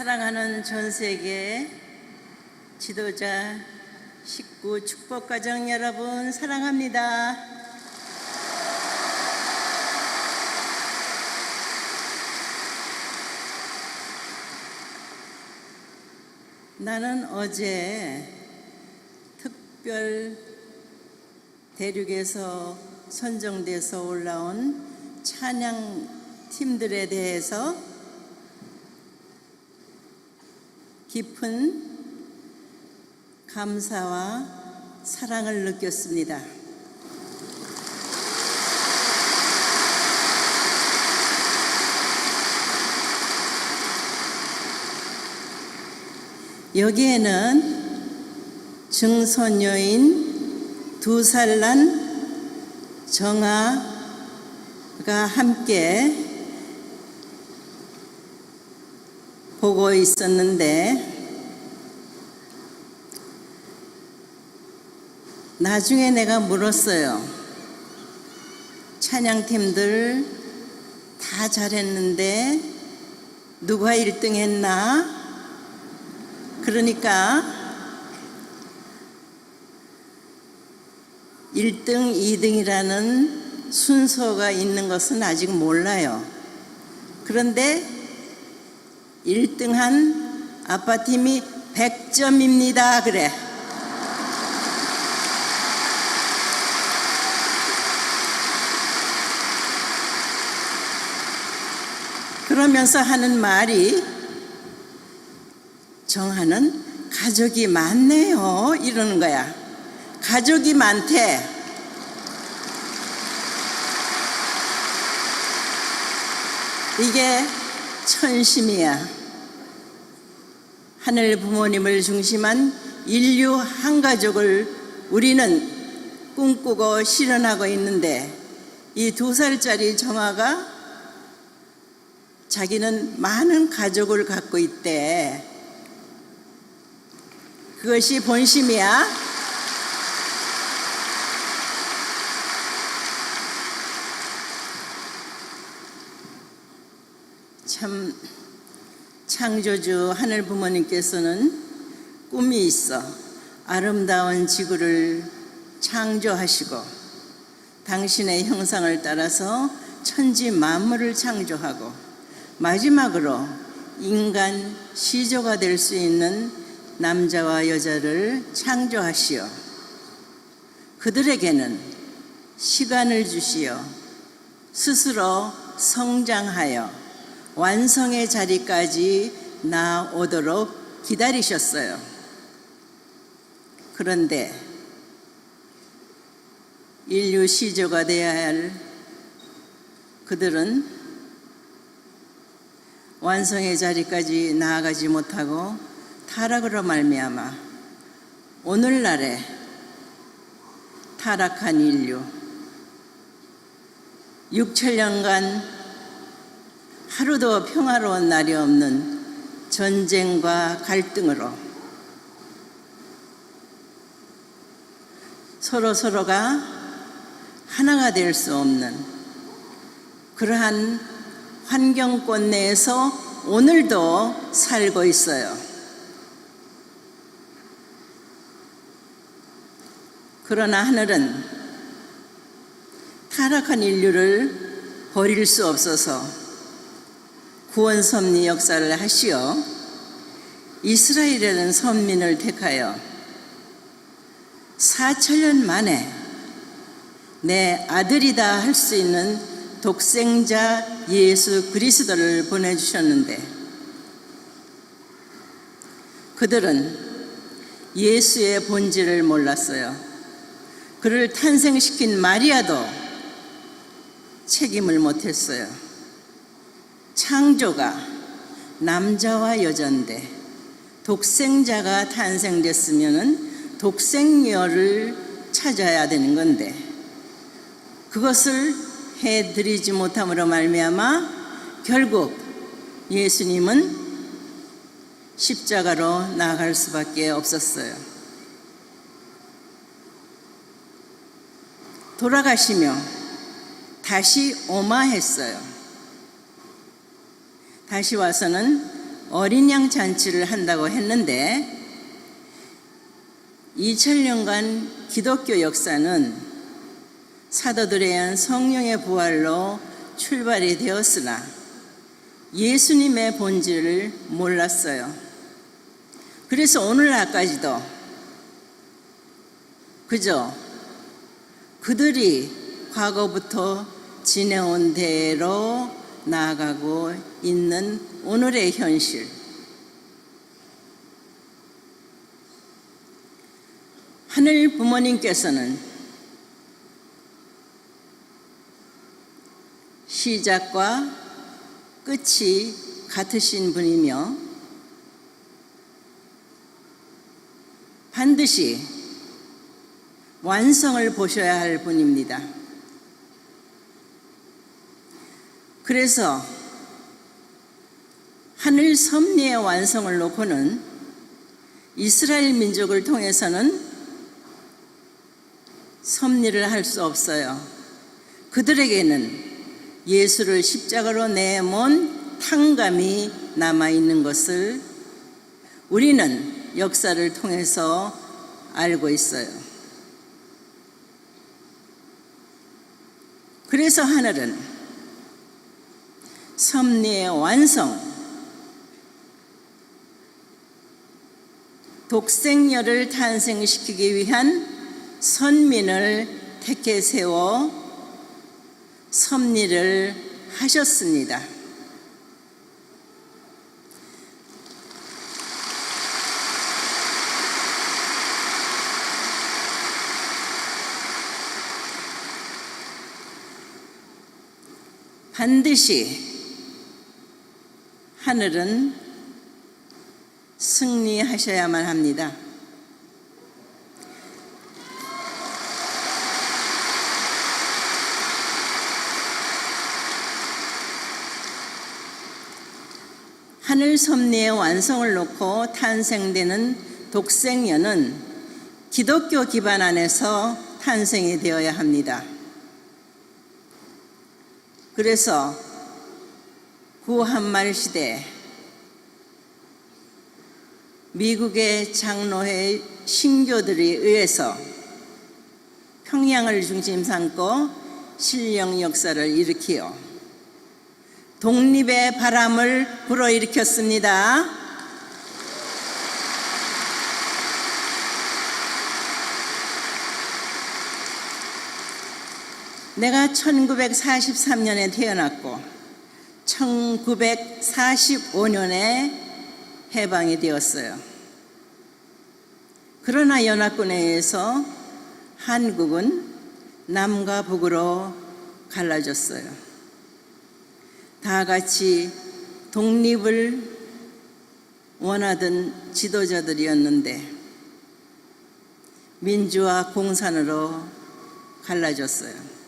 사랑하는 전 세계 지도자 식구 축복가정 여러분 사랑합니다. 나는 어제 특별 대륙에서 선정돼서 올라온 찬양 팀들에 대해서 깊은 감사와 사랑을 느꼈습니다. 여기에는 증손녀인 두 살 난 정아가 함께 보고 있었는데 나중에 내가 물었어요. 찬양팀들 다 잘했는데 누가 1등 했나? 그러니까 1등, 2등이라는 순서가 있는 것은 아직 몰라요. 그런데 1등한 아빠팀이 100점입니다. 그래. 그러면서 하는 말이 정하는 가족이 많네요. 이러는 거야. 가족이 많대. 이게 천심이야. 하늘 부모님을 중심한 인류 한 가족을 우리는 꿈꾸고 실현하고 있는데 이 두 살짜리 정아가 자기는 많은 가족을 갖고 있대. 그것이 본심이야. 참 창조주 하늘 부모님께서는 꿈이 있어 아름다운 지구를 창조하시고 당신의 형상을 따라서 천지 만물을 창조하고 마지막으로 인간 시조가 될 수 있는 남자와 여자를 창조하시어 그들에게는 시간을 주시어 스스로 성장하여 완성의 자리까지 나오도록 기다리셨어요. 그런데 인류 시조가 되어야 할 그들은 완성의 자리까지 나아가지 못하고 타락으로 말미암아 오늘날에 타락한 인류 6천년간 하루도 평화로운 날이 없는 전쟁과 갈등으로 서로 서로가 하나가 될 수 없는 그러한 환경권 내에서 오늘도 살고 있어요. 그러나 하늘은 타락한 인류를 버릴 수 없어서 구원 섭리 역사를 하시어 이스라엘이라는 선민을 택하여 4천년 만에 내 아들이다 할 수 있는 독생자 예수 그리스도를 보내주셨는데 그들은 예수의 본질을 몰랐어요. 그를 탄생시킨 마리아도 책임을 못했어요. 창조가 남자와 여자인데 독생자가 탄생됐으면 독생녀를 찾아야 되는 건데 그것을 해드리지 못함으로 말미암아 결국 예수님은 십자가로 나아갈 수밖에 없었어요. 돌아가시며 다시 오마했어요. 다시 와서는 어린 양 잔치를 한다고 했는데 2000년간 기독교 역사는 사도들에 의한 성령의 부활로 출발이 되었으나 예수님의 본질을 몰랐어요. 그래서 오늘날까지도 그저 그들이 과거부터 지내온 대로 나아가고 있는 오늘의 현실. 하늘 부모님께서는 시작과 끝이 같으신 분이며 반드시 완성을 보셔야 할 분입니다. 그래서 하늘 섭리의 완성을 놓고는 이스라엘 민족을 통해서는 섭리를 할 수 없어요. 그들에게는 예수를 십자가로 내몬 탕감이 남아 있는 것을 우리는 역사를 통해서 알고 있어요. 그래서 하늘은 섭리의 완성, 독생녀를 탄생시키기 위한 선민을 택해 세워 섭리를 하셨습니다. 반드시 하늘은 승리하셔야만 합니다. 하늘 섭리의 완성을 놓고 탄생되는 독생녀는 기독교 기반 안에서 탄생이 되어야 합니다. 그래서 구한말 시대 미국의 장로회 신교들에 의해서 평양을 중심 삼고 신령 역사를 일으키어 독립의 바람을 불어일으켰습니다. 내가 1943년에 태어났고 1945년에 해방이 되었어요. 그러나 연합군에 의해서 한국은 남과 북으로 갈라졌어요. 다 같이 독립을 원하던 지도자들이었는데 민주화 공산으로 갈라졌어요.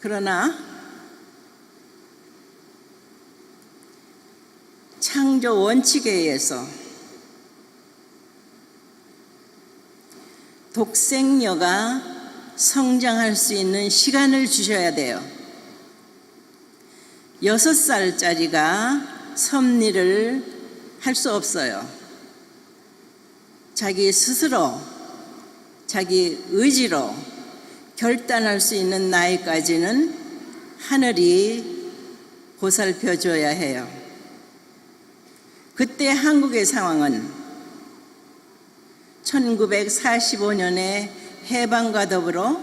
그러나 창조 원칙에 의해서 독생녀가 성장할 수 있는 시간을 주셔야 돼요. 여섯 살짜리가 섭리를 할 수 없어요. 자기 스스로, 자기 의지로 결단할 수 있는 나이까지는 하늘이 보살펴 줘야 해요. 그때 한국의 상황은 1945년에 해방과 더불어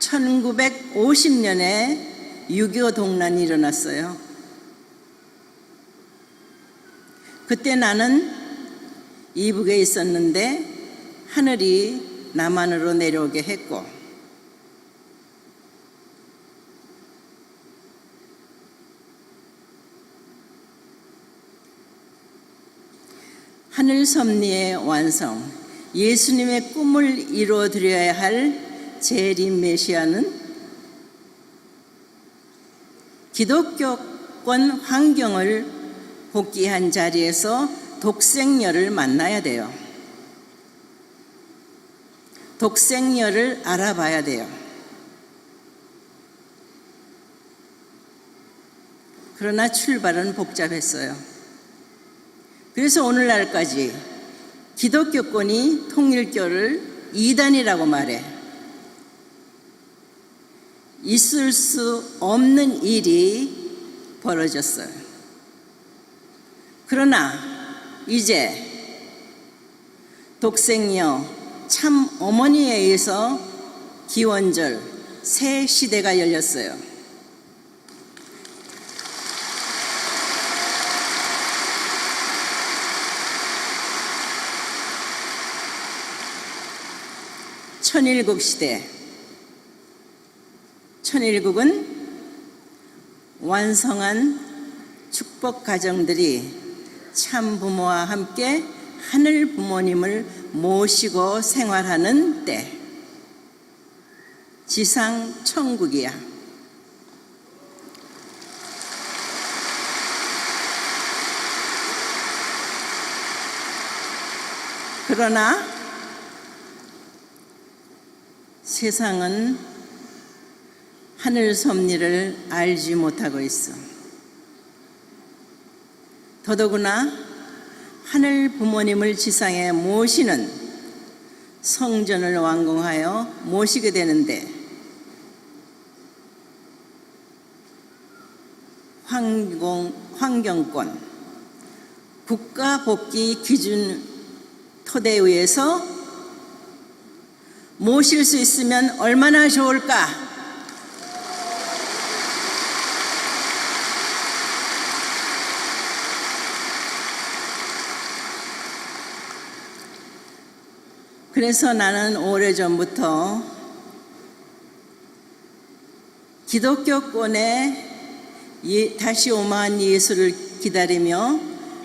1950년에 6.25 동란이 일어났어요. 그때 나는 이북에 있었는데 하늘이 남한으로 내려오게 했고 하늘 섭리의 완성, 예수님의 꿈을 이루어드려야 할 재림 메시아는 기독교권 환경을 복귀한 자리에서 독생녀를 만나야 돼요. 독생녀를 알아봐야 돼요. 그러나 출발은 복잡했어요. 그래서 오늘날까지 기독교권이 통일교를 이단이라고 말해 있을 수 없는 일이 벌어졌어요. 그러나 이제 독생녀 참 어머니에 의해서 기원절 새 시대가 열렸어요. 천일국 시대. 천일국은 완성한 축복 가정들이 참 부모와 함께 하늘 부모님을 모시고 생활하는 때. 지상 천국이야. 그러나 세상은 하늘 섭리를 알지 못하고 있어. 더더구나 하늘 부모님을 지상에 모시는 성전을 완공하여 모시게 되는데 환경, 환경권, 국가 복귀 기준 토대에 의해서 모실 수 있으면 얼마나 좋을까? 그래서 나는 오래전부터 기독교권에 예- 다시 오만 예수를 기다리며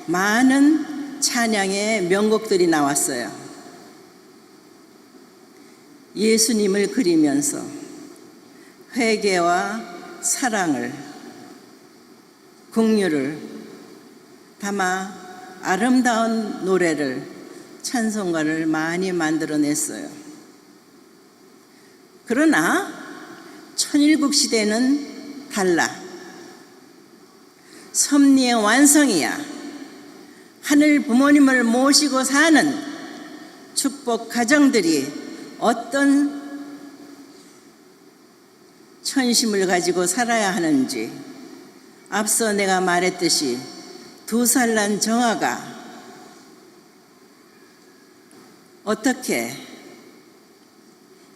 많은 찬양의 명곡들이 나왔어요. 예수님을 그리면서 회개와 사랑을 국류를 담아 아름다운 노래를 찬송가를 많이 만들어냈어요. 그러나 천일국 시대는 달라. 섭리의 완성이야. 하늘 부모님을 모시고 사는 축복 가정들이 어떤 천심을 가지고 살아야 하는지 앞서 내가 말했듯이 두 살 난 정아가 어떻게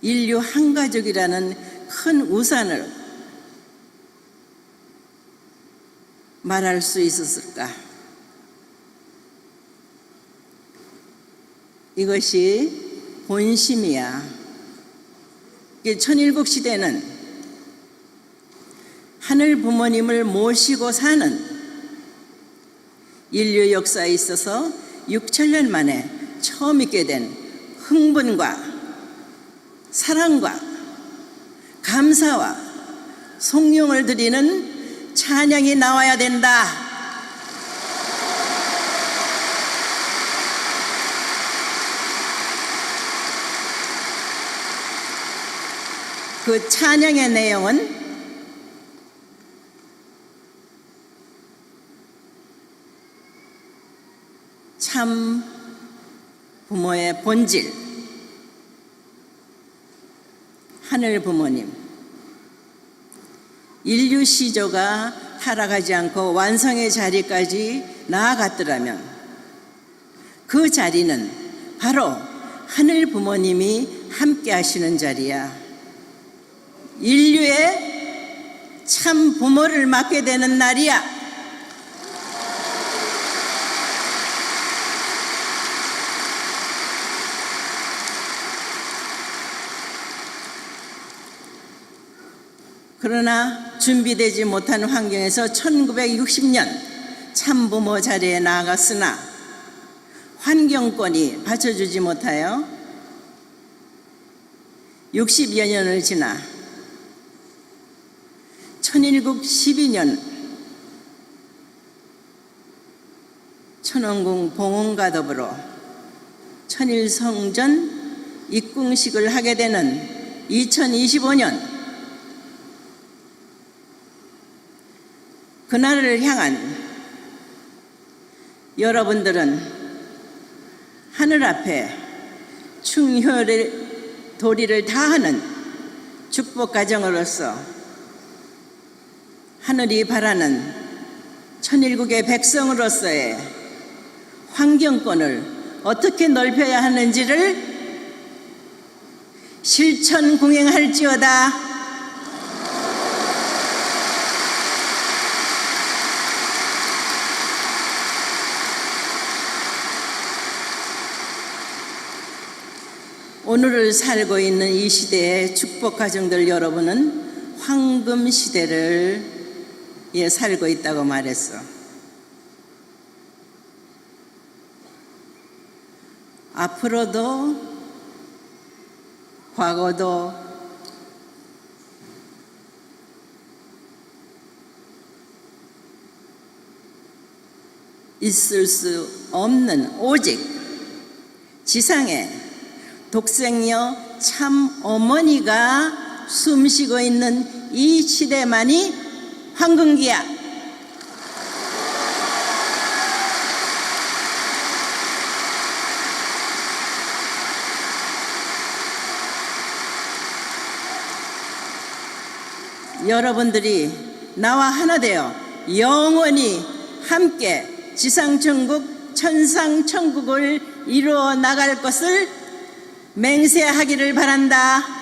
인류 한 가족이라는 큰 우산을 말할 수 있었을까? 이것이 본심이야. 이 천일국 시대는 하늘 부모님을 모시고 사는 인류 역사에 있어서 6천년 만에 처음 있게 된 흥분과 사랑과 감사와 송용을 드리는 찬양이 나와야 된다. 그 찬양의 내용은? 참 부모의 본질, 하늘 부모님, 인류 시조가 타락하지 않고 완성의 자리까지 나아갔더라면 그 자리는 바로 하늘 부모님이 함께 하시는 자리야. 인류의 참 부모를 맡게 되는 날이야. 그러나 준비되지 못한 환경에서 1960년 참부모 자리에 나아갔으나 환경권이 받쳐주지 못하여 60여 년을 지나 천일국 12년 천원궁 봉헌과 더불어 천일성전 입궁식을 하게 되는 2025년 그날을 향한 여러분들은 하늘 앞에 충효의 도리를 다하는 축복 가정으로서 하늘이 바라는 천일국의 백성으로서의 환경권을 어떻게 넓혀야 하는지를 실천 공행할지어다. 오늘을 살고 있는 이 시대의 축복 가정들 여러분은 황금 시대를 예, 살고 있다고 말했어. 앞으로도 과거도 있을 수 없는 오직 지상에 독생녀 참 어머니가 숨쉬고 있는 이 시대만이 황금기야. 여러분들이 나와 하나 되어 영원히 함께 지상천국 천상천국을 이루어 나갈 것을 맹세하기를 바란다.